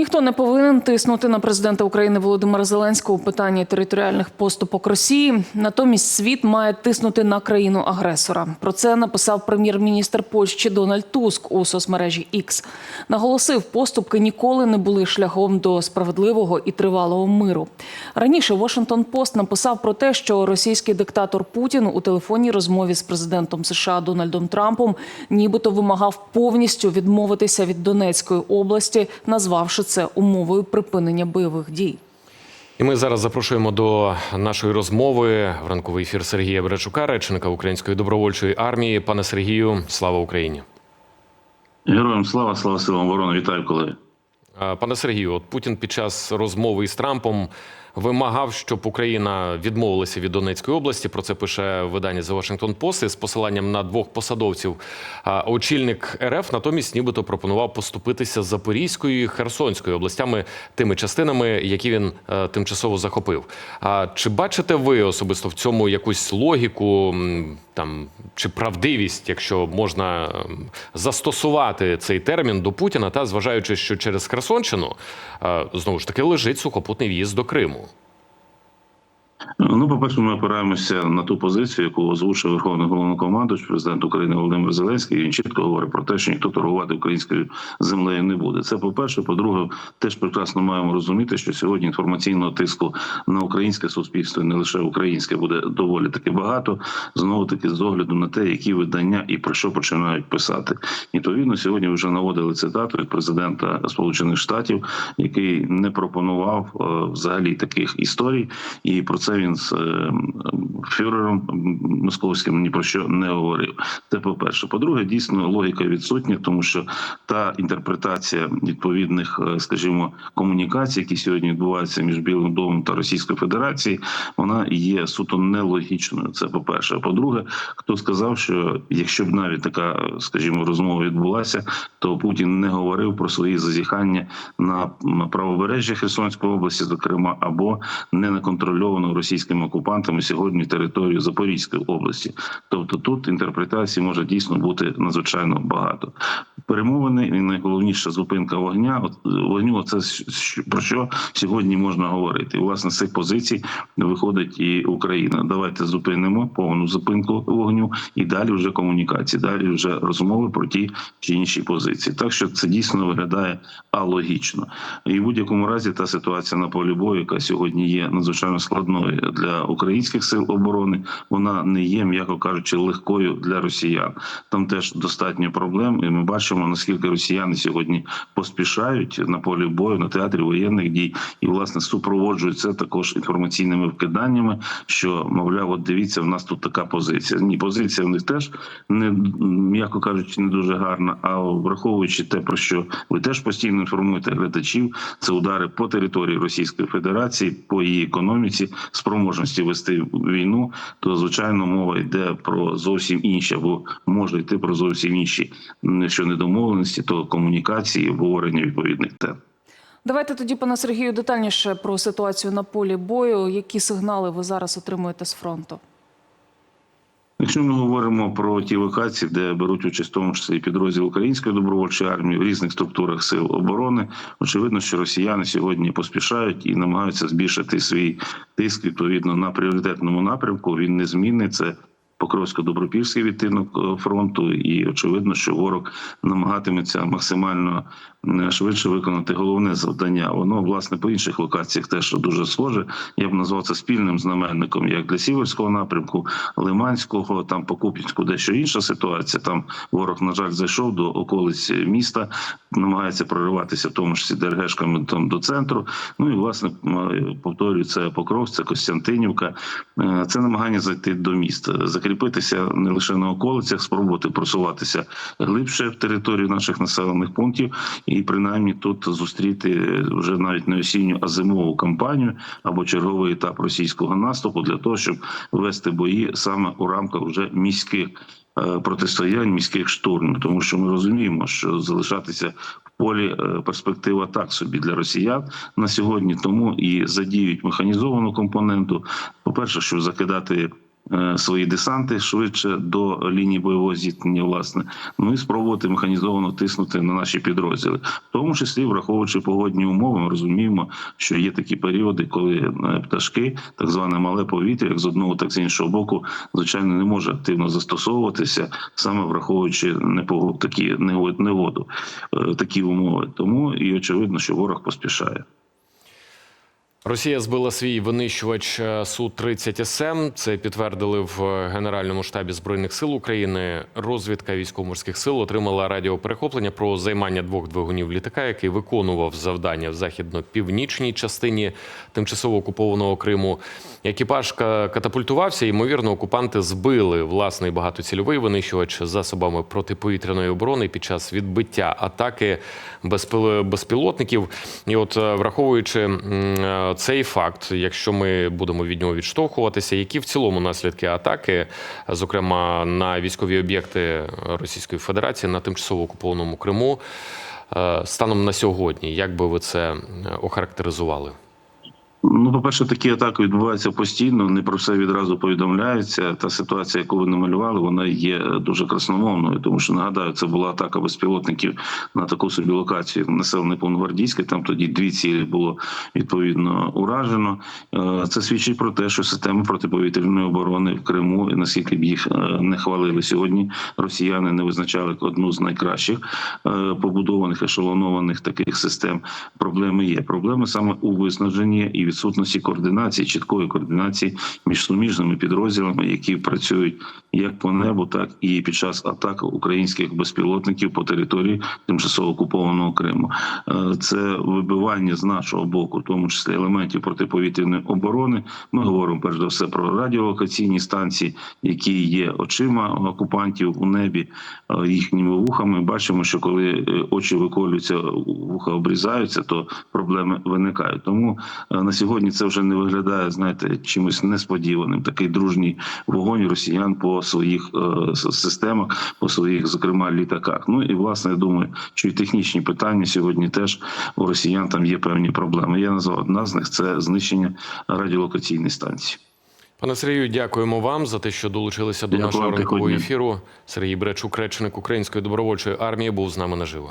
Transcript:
Ніхто не повинен тиснути на президента України Володимира Зеленського у питанні територіальних поступок Росії. Натомість світ має тиснути на країну агресора. Про це написав прем'єр-міністр Польщі Дональд Туск у соцмережі X. Наголосив, поступки ніколи не були шляхом до справедливого і тривалого миру. Раніше Washington Post написав про те, що російський диктатор Путін у телефонній розмові з президентом США Дональдом Трампом нібито вимагав повністю відмовитися від Донецької області, назвавши це умовою припинення бойових дій. І ми зараз запрошуємо до нашої розмови в ранковий ефір Сергія Брачука, речника Української добровольчої армії. Пане Сергію, слава Україні! Героям слава, слава силам оборони. Вітаю, колеги. Пане Сергію, от Путін під час розмови із Трампом вимагав, щоб Україна відмовилася від Донецької області. Про це пише видання The Washington Post з посиланням на двох посадовців. Очільник РФ натомість нібито пропонував поступитися Запорізькою і Херсонською областями тими частинами, які він е, тимчасово захопив. А чи бачите ви особисто в цьому якусь логіку там чи правдивість, якщо можна застосувати цей термін до Путіна, та зважаючи, що через Херсонщину знову ж таки лежить сухопутний в'їзд до Криму? Ну, по-перше, ми опираємося на ту позицію, яку озвучив Верховний головнокомандуючий президент України Володимир Зеленський. Він чітко говорить про те, що ніхто торгувати українською землею не буде. Це по-перше. По-друге, теж прекрасно маємо розуміти, що сьогодні інформаційного тиску на українське суспільство, і не лише українське, буде доволі таки багато. Знову таки з огляду на те, які видання і про що починають писати. Відповідно, сьогодні вже наводили цитату від президента Сполучених Штатів, який не пропонував е, взагалі таких історій, і про це він з е, фюрером московським ні про що не говорив. Це по перше. По-друге, дійсно логіка відсутня, тому що та інтерпретація відповідних, е, скажімо, комунікацій, які сьогодні відбуваються між Білим домом та Російською Федерацією, вона є суто нелогічною. Це по перше. А по-друге, хто сказав, що якщо б навіть така, скажімо, розмова відбулася, то Путін не говорив про свої зазіхання на правобережжя Херсонської області, зокрема, або не на контрольовану російськими окупантами сьогодні територію Запорізької області. Тобто тут інтерпретацій може дійсно бути надзвичайно багато. Перемовини і найголовніша зупинка вогня. Вогню, це про що сьогодні можна говорити. Власне, з цих позицій виходить і Україна. Давайте зупинимо повну зупинку вогню і далі вже комунікації, далі вже розмови про ті чи інші позиції. Так що це дійсно виглядає алогічно. І в будь-якому разі та ситуація на полі бою, яка сьогодні є надзвичайно складною для українських сил оборони, вона не є, м'яко кажучи, легкою для росіян. Там теж достатньо проблем, і ми бачимо наскільки росіяни сьогодні поспішають на полі бою на театрі воєнних дій і власне супроводжують це також інформаційними вкиданнями. Що мовляв, от дивіться, в нас тут така позиція. Ні, позиція в них теж не м'яко кажучи, не дуже гарна. А враховуючи те, про що ви теж постійно інформуєте глядачів, це удари по території Російської Федерації, по її економіці, спроможності вести війну, то звичайно мова йде про зовсім інші, або може йти про зовсім інші, що недомовленості, то комунікації, обговорення відповідних тем. Давайте тоді, пане Сергію, детальніше про ситуацію на полі бою. Які сигнали ви зараз отримуєте з фронту? Якщо ми говоримо про ті локації, де беруть участь в тому числі і підрозділ української добровольчої армії в різних структурах сил оборони, очевидно, що росіяни сьогодні поспішають і намагаються збільшити свій тиск відповідно на пріоритетному напрямку. Він незмінний. Це Покровсько-Добропільський відтинок е, фронту, і очевидно, що ворог намагатиметься максимально е, швидше виконати головне завдання. Воно власне по інших локаціях теж дуже схоже. Я б назвав це спільним знаменником, як для сіверського напрямку, Лиманського, там по Куп'янську дещо інша ситуація. Там ворог, на жаль, зайшов до околиць міста, намагається прориватися, в тому числі ДРГшками там до центру. Ну і власне повторюю, це Покров, це Костянтинівка. Е, Це намагання зайти до міста, закріпитися не лише на околицях, спробувати просуватися глибше в територію наших населених пунктів, і принаймні тут зустріти вже навіть не осінню, а зимову кампанію або черговий етап російського наступу для того, щоб вести бої саме у рамках вже міських. е, Протистоянь міських штурмів, тому що ми розуміємо, що залишатися в полі е, перспектива так собі для росіян на сьогодні, тому і задіють механізовану компоненту. По перше, щоб закидати е, свої десанти швидше до лінії бойового зіткнення, власне, ну і спробувати механізовано тиснути на наші підрозділи, в тому числі враховуючи погодні умови, ми розуміємо, що є такі періоди, коли е, пташки, так зване мале повітря, як з одного, так з іншого боку, звичайно, не може активно застосовуватися, саме враховуючи непого- такі негод- негоду, е, такі умови. Тому і очевидно, що ворог поспішає. Росія збила свій винищувач е, Су-30 СМ. Це підтвердили в е, Генеральному штабі збройних сил України. Розвідка військово-морських сил отримала радіоперехоплення про займання двох двигунів літака, який виконував завдання в західно-північній частині тимчасово окупованого Криму. Екіпаж катапультувався. Ймовірно, окупанти збили власний багатоцільовий винищувач засобами протиповітряної оборони під час відбиття атаки безпіл- безпілотників. І от е, враховуючи е, цей факт, якщо ми будемо від нього відштовхуватися, які в цілому наслідки атаки, зокрема на військові об'єкти Російської Федерації на тимчасово окупованому Криму, е, станом на сьогодні, як би ви це е, охарактеризували? Ну, по-перше, такі атаки відбуваються постійно. Не про все відразу повідомляється. Та ситуація, яку ви намалювали, вона є дуже красномовною, тому що нагадаю, це була атака безпілотників на таку собі локацію, населений пункт Гвардійське. Там тоді дві цілі було відповідно уражено. Е, Це свідчить про те, що системи протиповітряної оборони в Криму, наскільки б їх е, не хвалили сьогодні, росіяни не визначали одну з найкращих е, побудованих ешелонованих таких систем. Проблеми є. Проблеми саме у виснаженні і відсутності координації, чіткої координації між суміжними підрозділами, які працюють як по небу, так і під час атак українських безпілотників по території тимчасово окупованого Криму. Е, Це вибивання з нашого боку, в тому числі елементів протиповітряної оборони. Ми говоримо перш за все про радіолокаційні станції, які є очима окупантів у небі, е, їхніми вухами. Бачимо, що коли е, очі виколюються, вуха обрізаються, то проблеми виникають. Тому на сьогодні це вже не виглядає, знаєте, чимось несподіваним. Такий дружній вогонь росіян по своїх е, системах, по своїх, зокрема, літаках. Ну і власне я думаю, що і технічні питання сьогодні теж у росіян там є певні проблеми. Я назвав одна з них це знищення радіолокаційної станції. Пане Сергію, дякуємо вам за те, що долучилися до Дякую, нашого ранкового ефіру. Сергій Бречук, речник Української добровольчої армії, був з нами наживо.